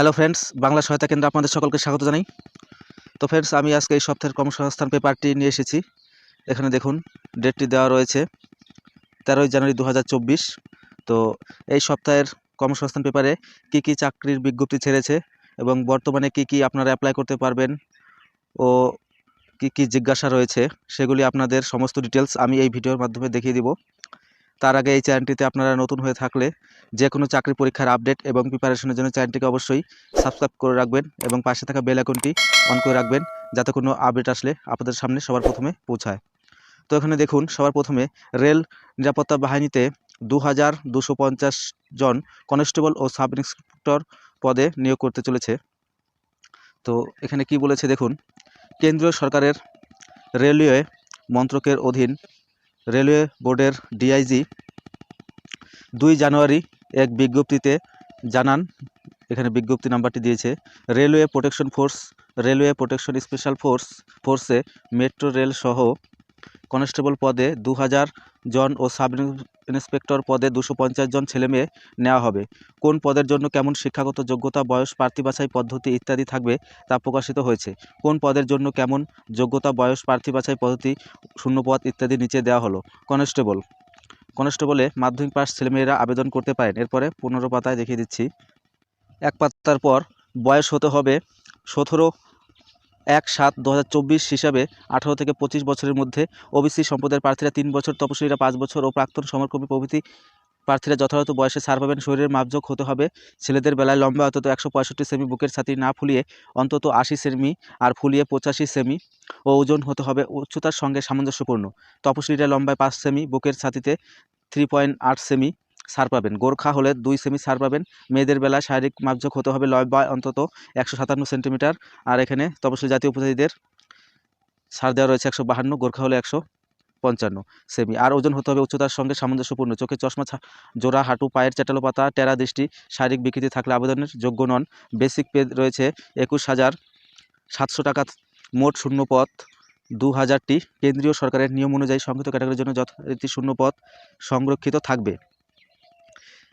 Hello friends Bangla সহায়তা কেন্দ্র আপনাদের সকলকে স্বাগত জানাই। তো ফ্রেন্ডস আমি আজকে এই সপ্তাহের কর্মসংস্থান পেপারটি নিয়ে এসেছি। এখানে দেখুন ডেটটি দেওয়া রয়েছে তেরোই জানুয়ারি দু হাজার চব্বিশ। তো এই সপ্তাহের কর্মসংস্থান পেপারে কি কি চাকরির বিজ্ঞপ্তি ছেড়েছে এবং বর্তমানে কি কি আপনারা অ্যাপ্লাই করতে পারবেন ও কি কি জিজ্ঞাসা রয়েছে, সেগুলি আপনাদের সমস্ত ডিটেলস আমি এই ভিডিওর মাধ্যমে দেখিয়ে দিব। তার আগে এই চ্যানেলটিতে আপনারা নতুন হয়ে থাকলে যে কোনো চাকরি পরীক্ষার আপডেট এবং প্রিপারেশনের জন্য চ্যানেলটিকে অবশ্যই সাবস্ক্রাইব করে রাখবেন এবং পাশে থাকা বেল আইকনটি অন করে রাখবেন যাতে কোনো আপডেট আসলে আপনাদের সামনে সবার প্রথমে পৌঁছায়। তো এখানে দেখুন, সবার প্রথমে রেল নিরাপত্তা বাহিনীতে দু হাজার জন কনস্টেবল ও সাব ইন্সপেক্টর পদে নিয়োগ করতে চলেছে। তো এখানে কি বলেছে দেখুন, কেন্দ্রীয় সরকারের রেলওয়ে মন্ত্রকের অধীন রেলওয়ে বোর্ডের ডিআইজি দুই জানুয়ারি এক বিজ্ঞপ্তিতে জানান, এখানে বিজ্ঞপ্তি নাম্বারটি দিয়েছে, railway protection force, railway protection special force, ফোর্সে metro rail সহ কনস্টেবল পদে দু হাজার জন ও সাব ইন্সপেক্টর পদে দুশো পঞ্চাশ জন ছেলেমেয়ে নেওয়া হবে। কোন পদের জন্য কেমন শিক্ষাগত যোগ্যতা, বয়স, প্রার্থী বাছাই পদ্ধতি ইত্যাদি থাকবে তা প্রকাশিত হয়েছে। কোন পদের জন্য কেমন যোগ্যতা, বয়স, প্রার্থী বাছাই পদ্ধতি, শূন্যপদ ইত্যাদি নিচে দেওয়া হলো? কনস্টেবল। কনস্টেবলে মাধ্যমিক পাস ছেলেমেয়েরা আবেদন করতে পারেন। এরপরে পনেরো পাতায় দেখিয়ে দিচ্ছি। এক পাতার পর বয়স হতে হবে সতেরো এক সাত দু হিসাবে আঠারো থেকে পঁচিশ বছরের মধ্যে ওবিসি সম্প্রদায়ের প্রার্থীরা তিন বছর তপশিলীরা পাঁচ বছর ও প্রাক্তন সমরকর্মী প্রভৃতি প্রার্থীরা যথাযথ বয়সে ছাড় পাবেন। শরীরের মাপযোগ হতে হবে। ছেলেদের বেলায় লম্বা, অন্তত একশো পঁয়ষট্টি সেমি, বুকের ছাতি না ফুলিয়ে অন্তত আশি সেমি আর ফুলিয়ে পঁচাশি সেমি ও ওজন হতে হবে উচ্চতার সঙ্গে সামঞ্জস্যপূর্ণ। তপশিলীরা লম্বায় পাঁচ সেমি, বুকের ছাতিতে থ্রি পয়েন্ট আট সেমি ছাড় পাবেন। গোর্খা হলে দুই সেমি ছাড় পাবেন। মেয়েদের বেলায় শারীরিক মাপযোগ হতে হবে লম্বায় অন্তত একশো সাতান্ন সেন্টিমিটার। আর এখানে তপশিলি জাতীয় উপজাতিদের ছাড় দেওয়া রয়েছে একশো বাহান্ন, গোর্খা হলে একশো পঞ্চান্ন সেমি। আর ওজন হতে হবে উচ্চতার সঙ্গে সামঞ্জস্যপূর্ণ। চোখে চশমা জোড়া, হাঁটু, পায়ের চাটালো পাতা, টেরা দৃষ্টি, শারীরিক বিকৃতি থাকলে আবেদনের যোগ্য নন। বেসিক পে রয়েছে একুশ হাজার সাতশো টাকা, মোট শূন্য পদ দু হাজারটি কেন্দ্রীয় সরকারের নিয়ম অনুযায়ী সংক্ষিপ্ত ক্যাটাগরির জন্য যথারীতি শূন্য পদ সংরক্ষিত থাকবে।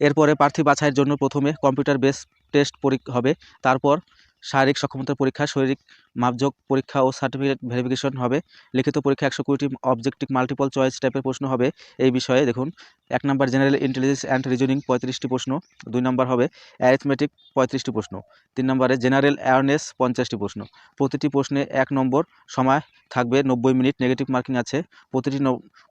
এরপরে প্রার্থী বাছাইয়ের জন্য প্রথমে কম্পিউটার বেস টেস্ট হবে। তারপর শারীরিক সক্ষমতার পরীক্ষা শারীরিক মাপযোগ পরীক্ষা ও সার্টিফিকেট ভেরিফিকেশন হবে। লিখিত পরীক্ষা একশো কুড়িটি অবজেক্টিভ মাল্টিপল চয়েস টাইপের প্রশ্ন হবে। এই বিষয়ে দেখুন, এক নম্বর জেনারেল ইন্টেলিজেন্স অ্যান্ড রিজনিং পঁয়ত্রিশটি প্রশ্ন, দুই নম্বর হবে অ্যারিথমেটিক পঁয়ত্রিশটি প্রশ্ন, তিন নম্বরে জেনারেল অ্যাওয়ারনেস পঞ্চাশটি প্রশ্ন। প্রতিটি প্রশ্নে এক নম্বর সময় থাকবে, নব্বই মিনিট নেগেটিভ মার্কিং আছে। প্রতিটি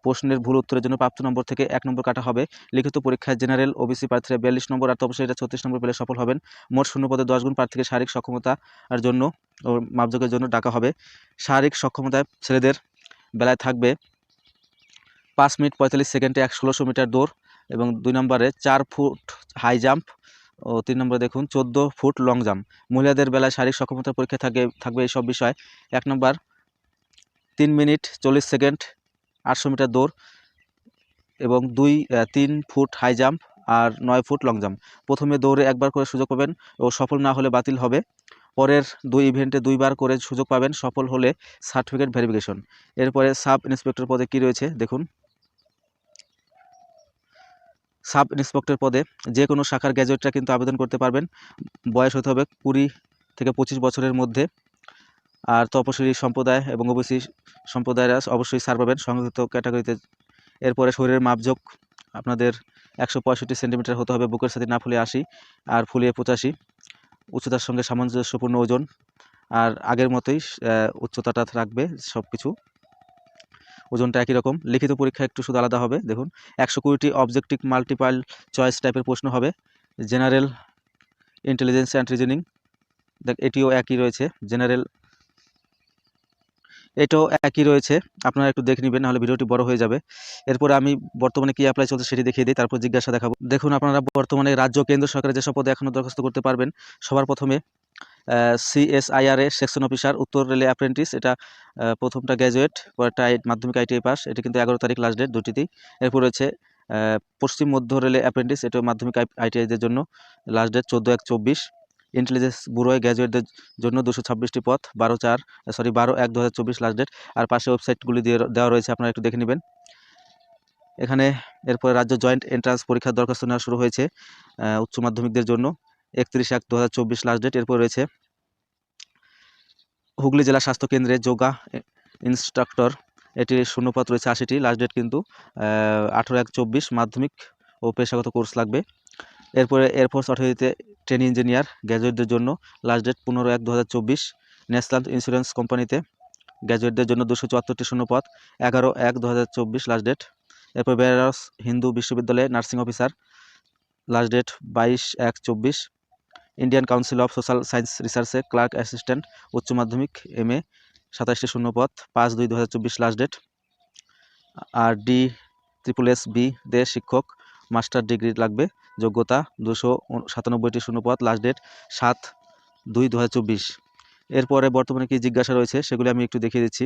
প্রশ্নের ভুল উত্তরের জন্য প্রাপ্ত নম্বর থেকে এক নম্বর কাটা হবে। লিখিত পরীক্ষায় জেনারেল ওবিসি প্রার্থীরা বিয়াল্লিশ নম্বর আর তপশিলীরা ছত্রিশ নম্বর পেলে সফল হবেন। মোট শূন্য পদে দশ গুণ প্রার্থীকে শারীরিক সক্ষমতার জন্য ও মাপযোগের জন্য ডাকা হবে। শারীরিক সক্ষমতায় ছেলেদের বেলায় থাকবে পাঁচ মিনিট পঁয়তাল্লিশ সেকেন্ডে এক ষোলোশো মিটার দৌড় এবং দুই নম্বরে চার ফুট হাই জাম্প ও তিন নম্বরে দেখুন চোদ্দ ফুট লং জাম্প মহিলাদের বেলায় শারীরিক সক্ষমতার পরীক্ষা থাকে, থাকবে এইসব বিষয়। এক নম্বর তিন মিনিট চল্লিশ সেকেন্ড আটশো মিটার দৌড় এবং দুই তিন ফুট হাই জাম্প আর নয় ফুট লং জাম্প প্রথমে দৌড়ে একবার করে সুযোগ পাবেন ও সফল না হলে বাতিল হবে। পরের দুই ইভেন্টে দুইবার করে সুযোগ পাবেন সফল হলে সার্টিফিকেট ভেরিফিকেশন এরপরে সাব ইন্সপেক্টর পদে কি রয়েছে দেখুন। সাব ইন্সপেক্টর পদে যে কোনো শাখার গ্র্যাজুয়েটরা কিন্তু আবেদন করতে পারবেন। বয়স হতে হবে কুড়ি থেকে পঁচিশ বছরের মধ্যে। আর তপশিলি সম্প্রদায় এবং ওবিসি সম্প্রদায়েরা অবশ্যই সার পাবেন সংযুক্ত ক্যাটাগরিতে। এরপরে শরীরের মাপযোগ আপনাদের একশো পঁয়ষট্টি সেন্টিমিটার হতে হবে, বুকের সাথে না ফুলে আশি, আর ফুলিয়ে পঁচাশি। উচ্চতার সঙ্গে সামঞ্জস্যপূর্ণ ওজন আর আগের মতোই উচ্চতাটা রাখবে সব কিছু ওজনটা একই রকম। লিখিত পরীক্ষা একটু শুধু আলাদা হবে, দেখুন। একশো কুড়িটি অবজেক্টিভ মাল্টিপাল চয়েস টাইপের প্রশ্ন হবে। জেনারেল ইন্টেলিজেন্স অ্যান্ড রিজনিং দেখ, এটিও একই রয়েছে। জেনারেল এটাও একই রয়েছে। আপনারা একটু দেখে নেবেন, নাহলে ভিডিওটি বড় হয়ে যাবে। এরপরে আমি বর্তমানে কি অ্যাপ্লাই চলছে সেটি দেখিয়ে দিই, তারপর জিজ্ঞাসা দেখাবো। দেখুন, আপনারা বর্তমানে রাজ্য কেন্দ্র সরকারের যেসব পদে এখনও দরখাস্ত করতে পারবেন, সবার প্রথমে সিএসআইআর এ সেকশন অফিসার, উত্তর রেলে অ্যাপ্রেন্টিস এটা প্রথমটা গ্র্যাজুয়েট পরেরটা মাধ্যমিক আইটিআই পাস এটা কিন্তু এগারো তারিখ লাস্ট ডেট দুটিতেই এরপর রয়েছে পশ্চিম মধ্য রেলে অ্যাপ্রেন্টিস এটা মাধ্যমিক আইটিআইদের জন্য লাস্ট ডেট চোদ্দ এক চব্বিশ। ইন্টেলিজেন্স ব্যুরোয় গ্র্যাজুয়েটদের জন্য দুশো ছাব্বিশটি পথ, বারো চার সরি বারো এক দু হাজার চব্বিশ লাস্ট ডেট আর পাশে ওয়েবসাইটগুলি দিয়ে দেওয়া রয়েছে, আপনারা একটু দেখে নেবেন। এখানে এরপরে রাজ্য জয়েন্ট এন্ট্রান্স পরীক্ষার দরখাস্ত নেওয়া শুরু হয়েছে উচ্চ মাধ্যমিকদের জন্য। একত্রিশ এক দু হাজার চব্বিশ লাস্ট ডেট এরপর রয়েছে। হুগলি জেলা স্বাস্থ্য কেন্দ্রে যোগা ইনস্ট্রাক্টর এটি শূন্যপদ রয়েছে আশিটি লাস্ট ডেট কিন্তু আঠেরো এক চব্বিশ মাধ্যমিক ও পেশাগত কোর্স লাগবে। এরপরে এয়ারফোর্স অথরিটিতে ট্রেন ইঞ্জিনিয়ার গ্র্যাজুয়েটদের জন্য লাস্ট ডেট পনেরো এক দু হাজার চব্বিশ ন্যাশনাল ইন্স্যুরেন্স কোম্পানিতে গ্র্যাজুয়েটদের জন্য দুশো চুয়াত্তরটি শূন্যপদ, এগারো এক দু হাজার চব্বিশ লাস্ট ডেট এরপর বেনারস হিন্দু বিশ্ববিদ্যালয়ে নার্সিং অফিসার লাস্ট ডেট বাইশ এক চব্বিশ। Indian council of social science রিসার্চে clerk assistant উচ্চ মাধ্যমিক এম এ সাতাশটি শূন্যপদ, পাঁচ দুই দু হাজার চব্বিশ লাস্ট ডেট আর ডি ট্রিপল এস বি দে শিক্ষক মাস্টার ডিগ্রি লাগবে, যোগ্যতা দুশো সাতানব্বইটি শূন্যপদ লাস্ট ডেট সাত দুই দু এরপরে বর্তমানে কি জিজ্ঞাসা রয়েছে সেগুলি আমি একটু দেখিয়ে দিচ্ছি।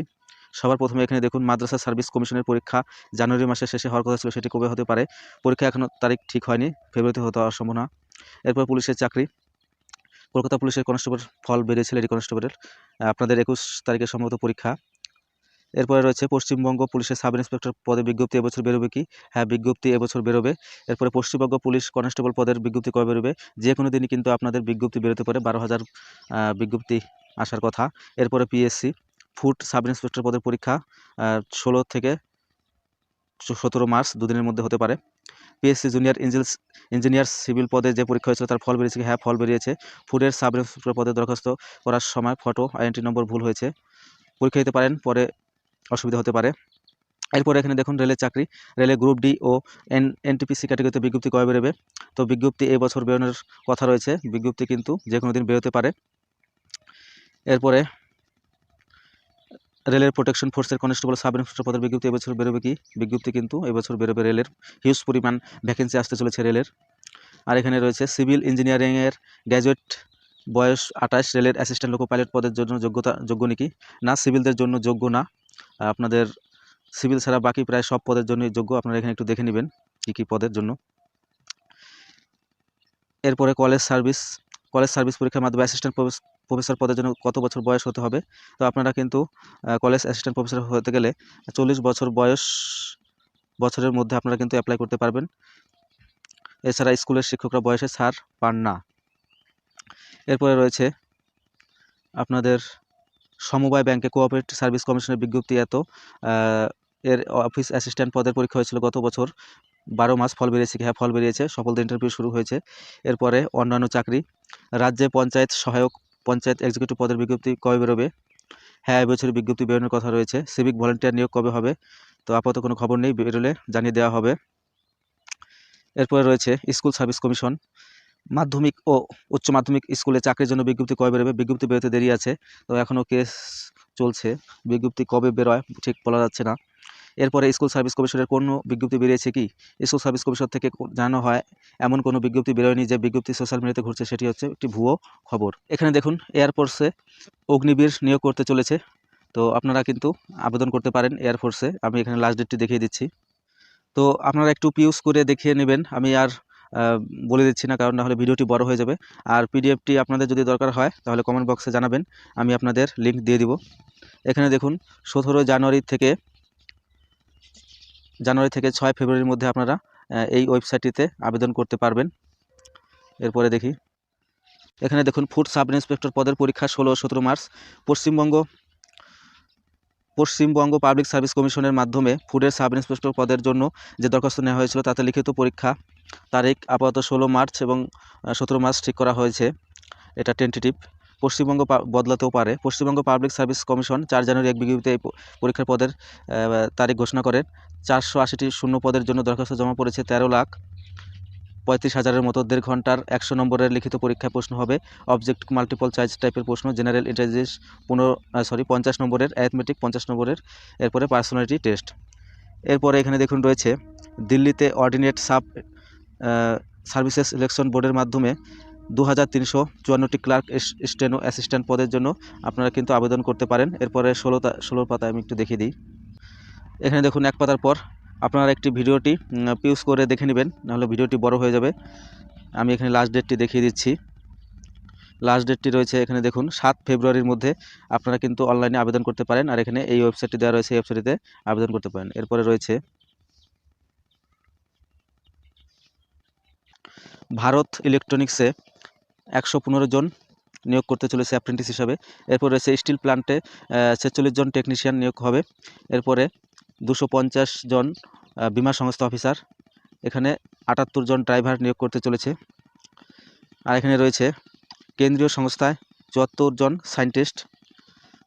সবার প্রথমে এখানে দেখুন, মাদ্রাসা সার্ভিস কমিশনের পরীক্ষা জানুয়ারি মাসের শেষে হওয়ার কথা ছিল, সেটি কবে হতে পারে? পরীক্ষা এখনও তারিখ ঠিক হয়নি, ফেব্রুয়ারিতে হতে হওয়ার সম্ভাবনা। এরপর পুলিশের চাকরি। কলকাতা পুলিশের কনস্টেবল ফল বেরিয়েছে লেডি কনস্টেবলের। আপনাদের একুশ তারিখে সম্ভবত পরীক্ষা। এরপরে রয়েছে পশ্চিমবঙ্গ পুলিশের সাব ইন্সপেক্টর পদে বিজ্ঞপ্তি, এবছর বেরোবে কি? হ্যাঁ বিজ্ঞপ্তি এবছর বেরোবে। এরপরে পশ্চিমবঙ্গ পুলিশ কনস্টেবল পদের বিজ্ঞপ্তি কবে বেরোবে? যে কোনো দিনই কিন্তু আপনাদের বিজ্ঞপ্তি বেরোতে পারে। বারো হাজার বিজ্ঞপ্তি আসার কথা। এরপরে পিএসসি ফুড সাব ইন্সপেক্টর পদের পরীক্ষা ষোলো থেকে সতেরো মার্চ দুদিনের মধ্যে হতে পারে। PSC junior engineers engineer civil পদে যে পরীক্ষা হয়েছিল তার ফল বেরিয়েছে? হ্যাঁ ফল বেরিয়েছে। ফুডের সাব ইন্সপেক্টর পদে দরখাস্ত করার সময় ফটো, আইডেন্টি নম্বর ভুল হয়েছে। পরীক্ষা দিতে পারেন, পরে অসুবিধা হতে পারে। এরপরে এখানে দেখুন রেলের চাকরি। রেলে গ্রুপ ডি ও এন এনটিপিসি ক্যাটাগরিতে বিজ্ঞপ্তি কবে বেরোবে? তো বিজ্ঞপ্তি এই বছর বেরোনোর কথা রয়েছে। বিজ্ঞপ্তি কিন্তু যে কোনো দিন বেরোতে পারে। এরপরে রেলের প্রোটেকশন ফোর্সের কনস্টেবল সাব ইন্সপেক্টর পদের বিজ্ঞপ্তি এবছর বেরোবে কি? বিজ্ঞপ্তি কিন্তু এবছর বেরোবে রেলের। হিউজ পরিমাণ ভ্যাকেন্সি আসতে চলেছে রেলের। আর এখানে রয়েছে সিভিল ইঞ্জিনিয়ারিংয়ের গ্র্যাজুয়েট বয়স আঠাশ। রেলের অ্যাসিস্ট্যান্ট লোকো পাইলট পদের জন্য যোগ্যতা, যোগ্য নাকি? না সিভিলদের জন্য যোগ্য না। আপনাদের সিভিল ছাড়া বাকি প্রায় সব পদের জন্য যোগ্য। আপনারা এখানে একটু দেখে নেবেন কী কী পদের জন্য। এরপরে কলেজ সার্ভিস। কলেজ সার্ভিস পরীক্ষার মাধ্যমে অ্যাসিস্ট্যান্ট প্রফেসর পদের জন্য কত বছর বয়স হতে হবে? তো আপনারা কিন্তু কলেজ অ্যাসিস্ট্যান্ট প্রফেসর হতে গেলে চল্লিশ বছর বয়স বছরের মধ্যে আপনারা কিন্তু অ্যাপ্লাই করতে পারবেন। এছাড়া স্কুলের শিক্ষকরা বয়সে ছাড় পান না। এরপরে রয়েছে আপনাদের সমবায় ব্যাংকে কোঅপারেটিভ সার্ভিস কমিশনের বিজ্ঞপ্তি এত এর অফিস অ্যাসিস্ট্যান্ট পদের পরীক্ষা হয়েছিল গত বছর। বারো মাস ফল বেরিয়েছে হ্যাঁ ফল বেরিয়েছে। সফলতা ইন্টারভিউ শুরু হয়েছে। এরপরে অন্যান্য চাকরি। রাজ্যে পঞ্চায়েত সহায়ক, পঞ্চায়েত এক্সিকিউটিভ পদের বিজ্ঞপ্তি কবে বেরোবে? হ্যাঁ এবছর বিজ্ঞপ্তি বেরোনোর কথা রয়েছে। সিভিক ভলেন্টিয়ার নিয়োগ কবে হবে? তো আপাতত কোনো খবর নেই, বেরোলে জানিয়ে দেওয়া হবে। এরপরে রয়েছে স্কুল সার্ভিস কমিশন মাধ্যমিক ও উচ্চ মাধ্যমিক স্কুলে চাকরির জন্য বিজ্ঞপ্তি কবে বেরোবে? বিজ্ঞপ্তি বেরোতে দেরি আছে, তো এখনও কেস চলছে। বিজ্ঞপ্তি কবে বেরোয় ঠিক বলা যাচ্ছে না। এরপরে স্কুল সার্ভিস কমিশনের কোনো বিজ্ঞপ্তি বেরিয়েছে কি? স্কুল সার্ভিস কমিশন থেকে জানানো হয়, এমন কোনো বিজ্ঞপ্তি বেরোয়নি যে বিজ্ঞপ্তি সোশ্যাল মিডিয়াতে ঘুরছে, সেটি হচ্ছে একটি ভুয়ো খবর। এখানে দেখুন, এয়ারফোর্সে অগ্নিবীর নিয়োগ করতে চলেছে, তো আপনারা কিন্তু আবেদন করতে পারেন এয়ারফোর্সে। আমি এখানে লাস্ট ডেটটি দেখিয়ে দিচ্ছি। তো আপনারা একটু পিউস করে দেখিয়ে নেবেন, আমি আর বলে দিচ্ছি না, কারণ নাহলে ভিডিওটি বড় হয়ে যাবে। আর পিডিএফটি আপনাদের যদি দরকার হয়, তাহলে কমেন্ট বক্সে জানাবেন, আমি আপনাদের লিঙ্ক দিয়ে দিব। এখানে দেখুন সতেরো জানুয়ারি থেকে জানুয়ারি থেকে ছয় ফেব্রুয়ারির মধ্যে আপনারা এই ওয়েবসাইটটিতে আবেদন করতে পারবেন। এরপরে দেখি, এখানে দেখুন ফুড সাব ইন্সপেক্টর পদের পরীক্ষা ষোলো সতেরো March. Paschimbanga Paschimbanga public service কমিশনের মাধ্যমে ফুডের সাব ইন্সপেক্টর পদের জন্য যে দরখাস্ত নেওয়া হয়েছিল, তাতে লিখিত পরীক্ষা তারিখ আপাতত ষোলো মার্চ এবং সতেরো মার্চ ঠিক করা হয়েছে। এটা টেন্টেটিভ পশ্চিমবঙ্গ বদলাতেও পারে। পশ্চিমবঙ্গ পাবলিক সার্ভিস কমিশন চার জানুয়ারি এক বিজ্ঞপ্তিতে এই পরীক্ষার পদের তারিখ ঘোষণা করেন। চারশো আশিটি শূন্য পদের জন্য দরখাস্ত জমা পড়েছে তেরো লাখ পঁয়ত্রিশ হাজারের মতো দেড় ঘণ্টার একশো নম্বরের লিখিত পরীক্ষায় প্রশ্ন হবে। অবজেক্ট মাল্টিপল চয়েস টাইপের প্রশ্ন জেনারেল ইন্টেলিজেন্স পনেরো সরি পঞ্চাশ নম্বরের অ্যাথমেটিক পঞ্চাশ নম্বরের, এরপরে পার্সোনালিটি টেস্ট এরপরে এখানে দেখুন রয়েছে, দিল্লিতে অর্ডিনেট সাব সার্ভিসেস ইলেকশন বোর্ডের মাধ্যমে দু হাজার তিনশো চুয়ান্নটি ক্লার্ক স্টেনো অ্যাসিস্ট্যান্ট পদের জন্য আপনারা কিন্তু আবেদন করতে পারেন। এরপরে ষোলো ষোলোর পাতা আমি একটু দেখিয়ে দিই। এখানে দেখুন, এক পাতার পর আপনারা একটি ভিডিওটি পিউজ করে দেখে নেবেন, নাহলে ভিডিওটি বড় হয়ে যাবে। আমি এখানে লাস্ট ডেটটি দেখিয়ে দিচ্ছি। লাস্ট ডেটটি রয়েছে এখানে দেখুন, সাত ফেব্রুয়ারির মধ্যে আপনারা কিন্তু অনলাইনে আবেদন করতে পারেন। আর এখানে এই ওয়েবসাইটটি দেওয়া রয়েছে, এই ওয়েবসাইটটিতে আবেদন করতে পারেন। এরপরে রয়েছে ভারত ইলেকট্রনিক্সে একশো পনেরো জন নিয়োগ করতে চলেছে অ্যাপ্রেন্টিস হিসাবে। এরপর রয়েছে স্টিল প্ল্যান্টে ছেচল্লিশ জন টেকনিশিয়ান নিয়োগ হবে। এরপরে দুশো পঞ্চাশ জন বিমা সংস্থা অফিসার এখানে আটাত্তর জন ড্রাইভার নিয়োগ করতে চলেছে। আর এখানে রয়েছে কেন্দ্রীয় সংস্থায় চুয়াত্তর জন সায়েন্টিস্ট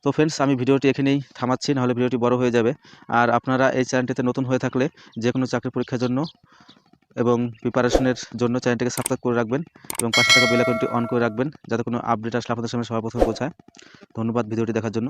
তো ফ্রেন্ডস আমি ভিডিওটি এখানেই থামাচ্ছি, নাহলে ভিডিওটি বড় হয়ে যাবে। আর আপনারা এই চ্যানেলটিতে নতুন হয়ে থাকলে যে কোনো চাকরি পরীক্ষার জন্য এবং প্রিপারেশনের জন্য চ্যানেলটিকে সাবস্ক্রাইব করে রাখবেন এবং পাশে থাকা বেল আইকনটি অন করে রাখবেন যাতে কোনো আপডেট আসলে আপনাদের সামনে সবার প্রথমে পৌঁছায়। ধন্যবাদ ভিডিওটি দেখার জন্য।